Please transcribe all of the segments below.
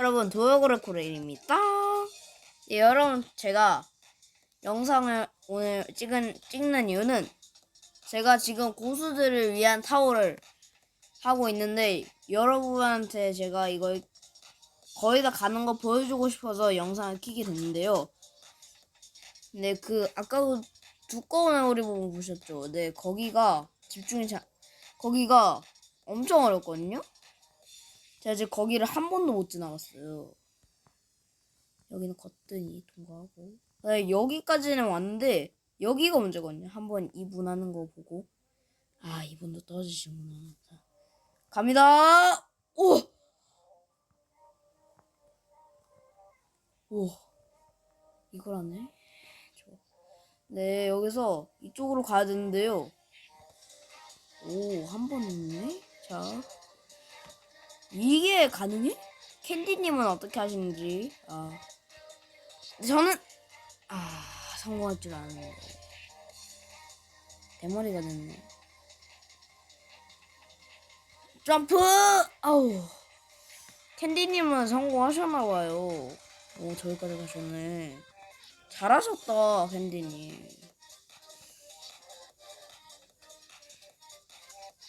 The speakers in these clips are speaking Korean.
여러분 도요그래코레입니다. 예, 여러분 제가 영상을 오늘 찍은 찍는 이유는 제가 지금 고수들을 위한 타워를 하고 있는데 여러분한테 제가 이걸 거의 다 가는 거 보여주고 싶어서 영상을 키게 됐는데요. 근데 그 아까 그 두꺼운 얼굴이 보고 보셨죠? 네 거기가 집중이 잘 거기가 엄청 어렵거든요. 제가 지금 거기를 한 번도 못 지나갔어요. 여기는 걷더니 통과하고. 네, 여기까지는 왔는데 여기가 문제거든요. 한 번 이분하는 거 보고 아 이분도 떨어지시구나. 자, 갑니다. 오, 오, 이걸 하네. 네 여기서 이쪽으로 가야 되는데요. 오, 한 번 있네. 자. 이게 가능해? 캔디님은 어떻게 하시는지. 아. 저는, 아, 성공할 줄 아는데. 대머리가 됐네. 점프! 아우. 캔디님은 성공하셨나봐요. 오, 저기까지 가셨네. 잘하셨다, 캔디님.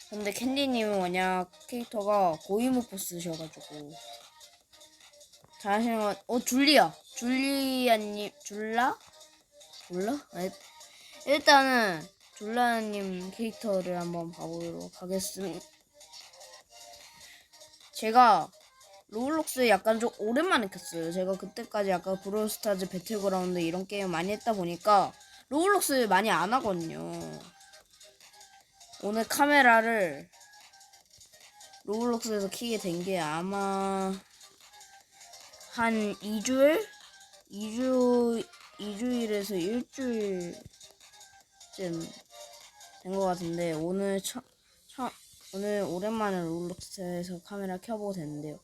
근데 캔디님은 만약 캐릭터가 고이모포 쓰셔가지고 잘하시는 건, 어, 줄리아. 줄리아님, 줄라? 줄라? 아, 일단은, 줄라님 캐릭터를 한번 봐보도록 하겠습니다. 제가 로블록스 약간 좀 오랜만에 켰어요. 제가 그때까지 약간 브롤스타즈 배틀그라운드 이런 게임 많이 했다 보니까 로블록스 많이 안 하거든요. 오늘 카메라를 로블록스에서 키게 된 게 아마 한 2주일? 2주, 2주일에서 일주일쯤 된 것 같은데 오늘 처, 처, 오늘 오랜만에 로블록스에서 카메라 켜보고 됐는데요.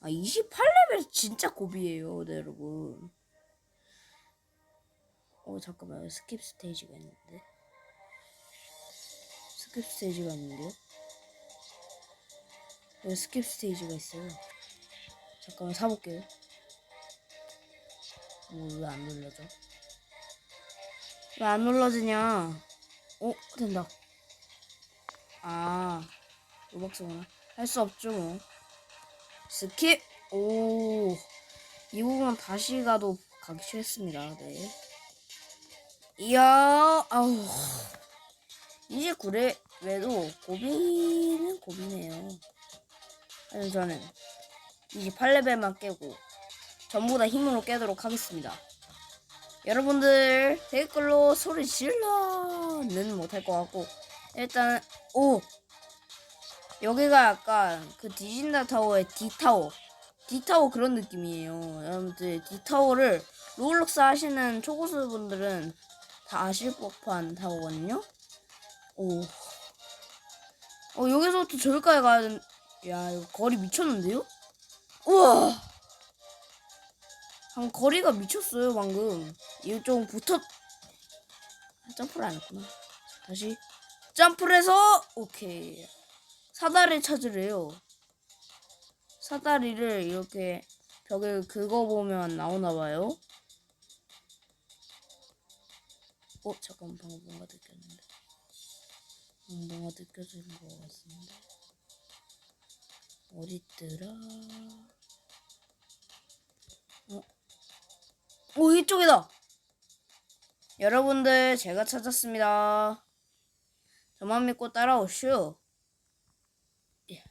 아, 28레벨 진짜 고비예요, 네, 여러분. 어, 잠깐만, 스킵 스테이지가 있는데. 스킵 스테이지가 있는데요? 여기 스킵 스테이지가 있어요. 잠깐만 사볼게요. 뭐 왜 안 눌러져? 왜 안 눌러지냐? 어 된다. 아 로벅스구나. 할 수 없죠 뭐. 스킵. 오. 이 부분 다시 가도 가기 싫습니다. 네. 이야 아우. 이제 구레 외도 고비는 고비네요. 그래서 저는 28레벨만 깨고 전부 다 힘으로 깨도록 하겠습니다. 여러분들 댓글로 소리 질러는 못할 것 같고 일단 오 여기가 약간 그 디진다 타워의 D 타워 D 타워 그런 느낌이에요. 여러분들 D 타워를 로블록스 하시는 초고수 분들은 다 아실 법한 타워거든요. 오. 어, 여기서부터 저기까지 가야 된, 야, 이거 거리 미쳤는데요? 우와! 방 거리가 미쳤어요, 방금. 이거 좀 붙어, 아, 점프를 안 했구나. 다시. 점프를 해서, 오케이. 사다리 찾으래요. 사다리를 이렇게 벽에 긁어보면 나오나봐요. 어, 잠깐 방금 뭔가. 음, 뭔가 느껴지는 것 같습니다. 어딨더라? 어? 오, 이쪽이다! 여러분들, 제가 찾았습니다. 저만 믿고 따라오시오. 예.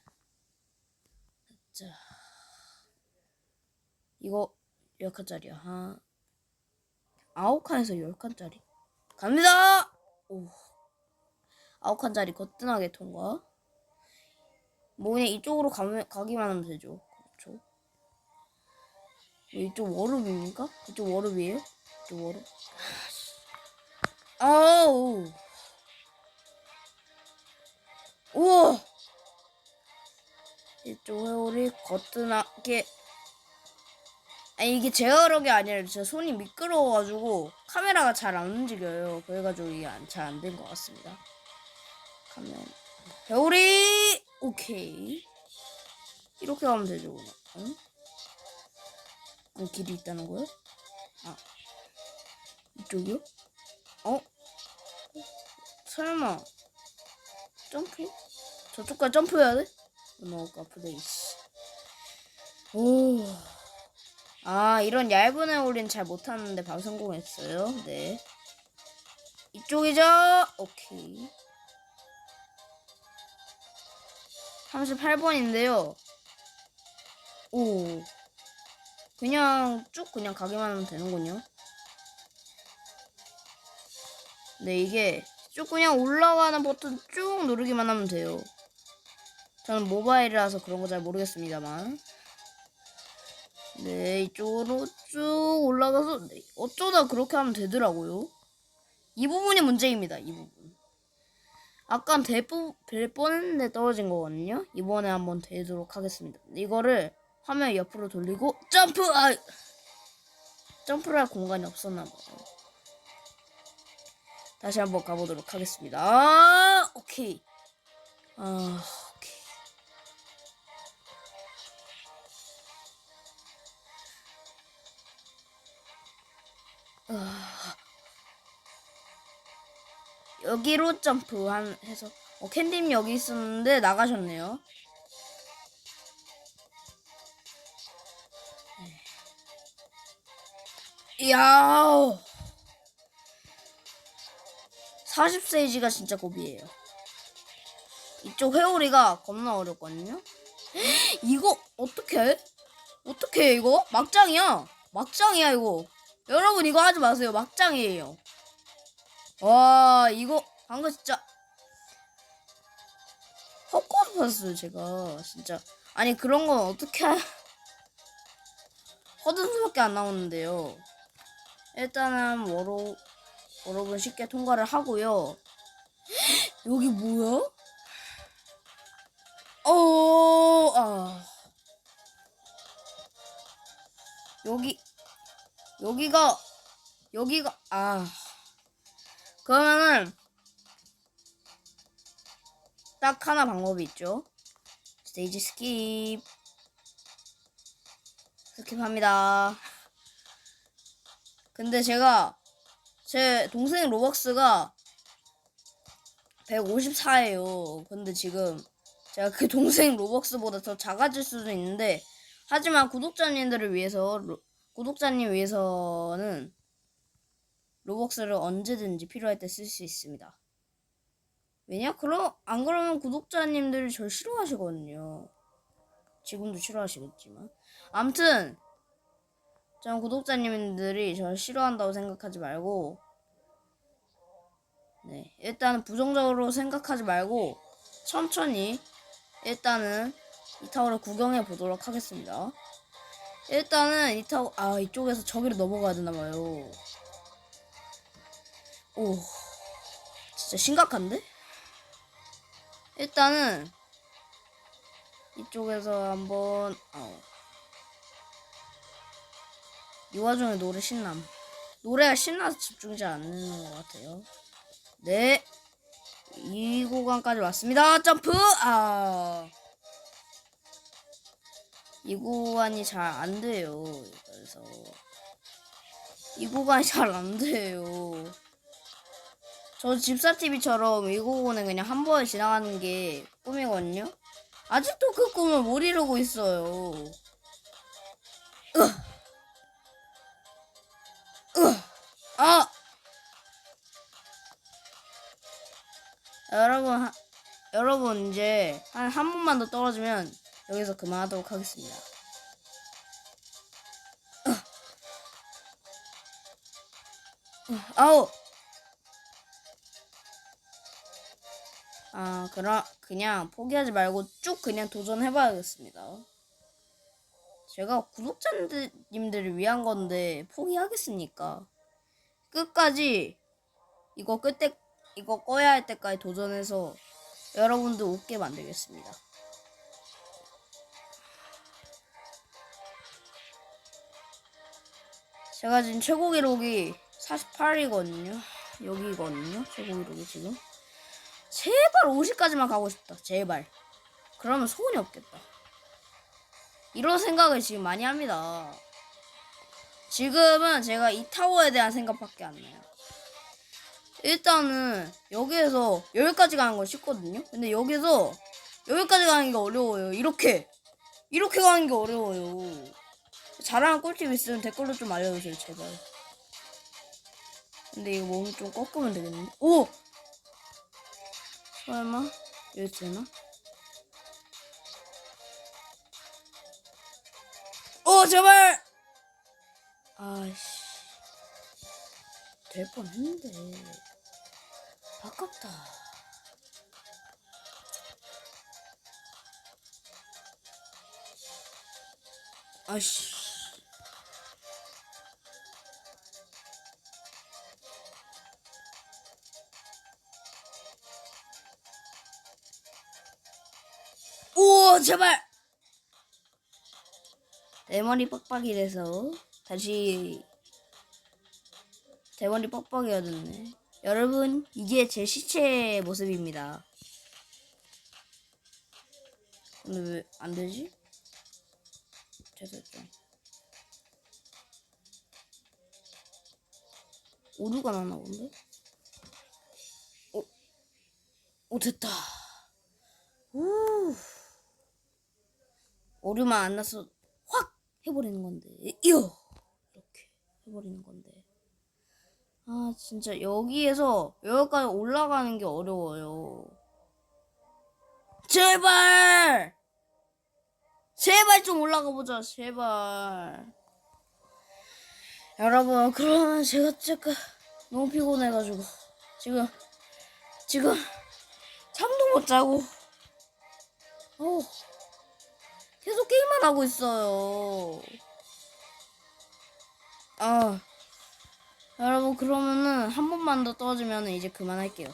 자. 이거 몇 칸짜리야? 한 아홉 칸에서 열 칸짜리. 갑니다! 오. 아홉 칸짜리 거뜬하게 통과. 뭐 그냥 이쪽으로 가면, 가기만 하면 되죠. 그렇죠. 이쪽 워룹입니까? 이쪽 워룹이에요? 이쪽 워룹. 아우. 우와. 이쪽 회오리 거뜬하게. 아 이게 게 아니라 제 손이 미끄러워가지고 카메라가 잘 안 움직여요. 그래가지고 이게 잘 안 된 것 같습니다. 가면 회오리 오케이 이렇게 가면 되죠 그냥 응? 그 길이 있다는 거요? 아 이쪽이요? 어? 설마 점프? 저쪽까지 점프해야 돼? 너무 아프다 이씨. 오. 아 이런 얇은 애올린 잘 못하는데 바로 성공했어요. 네. 이쪽이죠? 오케이. 38번인데요. 오. 그냥 쭉 그냥 가기만 하면 되는군요. 네, 이게 쭉 그냥 올라가는 버튼 쭉 누르기만 하면 돼요. 저는 모바일이라서 그런 거 잘 모르겠습니다만. 네, 이쪽으로 쭉 올라가서 네, 어쩌다 그렇게 하면 되더라고요. 이 부분이 문제입니다. 이 부분. 아까 대부 될 뻔했는데 떨어진 거거든요. 이번에 한번 되도록 하겠습니다. 이거를 화면 옆으로 돌리고 점프! 아! 점프를 할 공간이 없었나 봐요. 다시 한번 가보도록 하겠습니다. 아, 오케이. 아, 오케이. 아, 여기로 점프 한 해서 어, 캔디님 여기 있었는데 나가셨네요. 이야. 40세이지가 진짜 고비예요. 이쪽 회오리가 겁나 어렵거든요. 이거 어떻게 해? 어떻게 해 이거? 막장이야. 막장이야 이거. 여러분 이거 하지 마세요. 막장이에요. 와 이거 방금 진짜 헛걸 봤어요 제가 진짜 아니 그런 건 어떻게 하... 허든 수밖에 안 나오는데요. 일단은 워로 여러분 쉽게 통과를 하고요. 여기 뭐야? 어, 아. 여기, 여기가, 여기가, 아. 그러면은, 딱 하나 방법이 있죠. 스테이지 스킵. 스킵합니다. 근데 제가 제 동생 로벅스가 154예요. 근데 지금 제가 그 동생 로벅스보다 더 작아질 수도 있는데 하지만 구독자님들을 위해서 로, 구독자님 위해서는 로벅스를 언제든지 필요할 때 쓸 수 있습니다. 왜냐? 그럼 안 그러면 구독자님들이 절 싫어하시거든요. 지금도 싫어하시겠지만 아무튼 저는 구독자님들이 저를 싫어한다고 생각하지 말고 네 일단은 부정적으로 생각하지 말고 천천히 일단은 이 타워를 구경해 보도록 하겠습니다. 일단은 이 타워 아 이쪽에서 저기로 넘어가야 되나 봐요. 오 진짜 심각한데? 일단은 이쪽에서 한번 어. 이 와중에 노래 신남. 노래가 신나서 집중이 잘 안 되는 것 같아요. 네. 이 구간까지 왔습니다. 점프! 아. 이 구간이 잘 안 돼요. 그래서. 이 구간이 잘 안 돼요. 저 집사TV처럼 이 구간은 그냥 한 번에 지나가는 게 꿈이거든요. 아직도 그 꿈을 못 이루고 있어요. 으. 아! 여러분, 하, 여러분, 이제 한, 한 번만 더 떨어지면 여기서 그만하도록 하겠습니다. 아우! 아, 그럼, 그냥 포기하지 말고 쭉 그냥 도전해봐야겠습니다. 제가 구독자님들을 위한 건데 포기하겠습니까? 끝까지 이거 끝때 이거 꺼야 할 때까지 도전해서 여러분들 웃게 만들겠습니다. 제가 지금 최고 기록이 48이거든요. 여기거든요. 최고 기록이 지금. 제발 50까지만 가고 싶다. 제발. 그러면 소원이 없겠다. 이런 생각을 지금 많이 합니다. 지금은 제가 이 타워에 대한 생각밖에 안 나요. 일단은 여기에서 여기까지 가는 건 쉽거든요. 근데 여기서 여기까지 가는 게 어려워요. 이렇게 이렇게 가는 게 어려워요. 잘하는 꿀팁 있으면 댓글로 좀 알려주세요, 제발. 근데 이거 몸 좀 꺾으면 되겠는데? 오! 설마? 이렇게 되나? 오, 제발! 아이씨. 될 뻔했는데. 아깝다. 아이씨. 제발! 내 머리 빡빡이 돼서 다시 대머리 뻑뻑이었네. 여러분, 이게 제 시체 모습입니다. 근데 왜 안 되지? 됐었죠. 오류가 났나 본데? 오, 오 됐다. 우. 오류만 안 나서 확 해버리는 건데. 이요 이렇게 해버리는 건데. 아 진짜 여기에서 여기까지 올라가는 게 어려워요. 제발! 제발 좀 올라가 보자, 제발. 여러분, 그러면 제가 잠깐 너무 피곤해가지고 지금 지금 잠도 못 자고 어 계속 게임만 하고 있어요. 아. 여러분 그러면은 한 번만 더 떠주면 이제 그만할게요.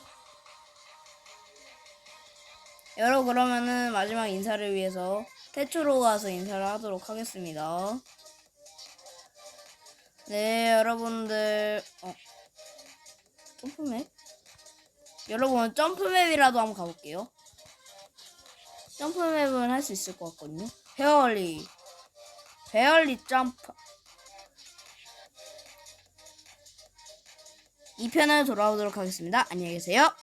여러분 그러면은 마지막 인사를 위해서 태초로 가서 인사를 하도록 하겠습니다. 네 여러분들 어 점프맵? 여러분 점프맵이라도 한번 가볼게요. 점프맵은 할 수 있을 것 같거든요. 페어리 페어리 점프 2편을 돌아오도록 하겠습니다. 안녕히 계세요.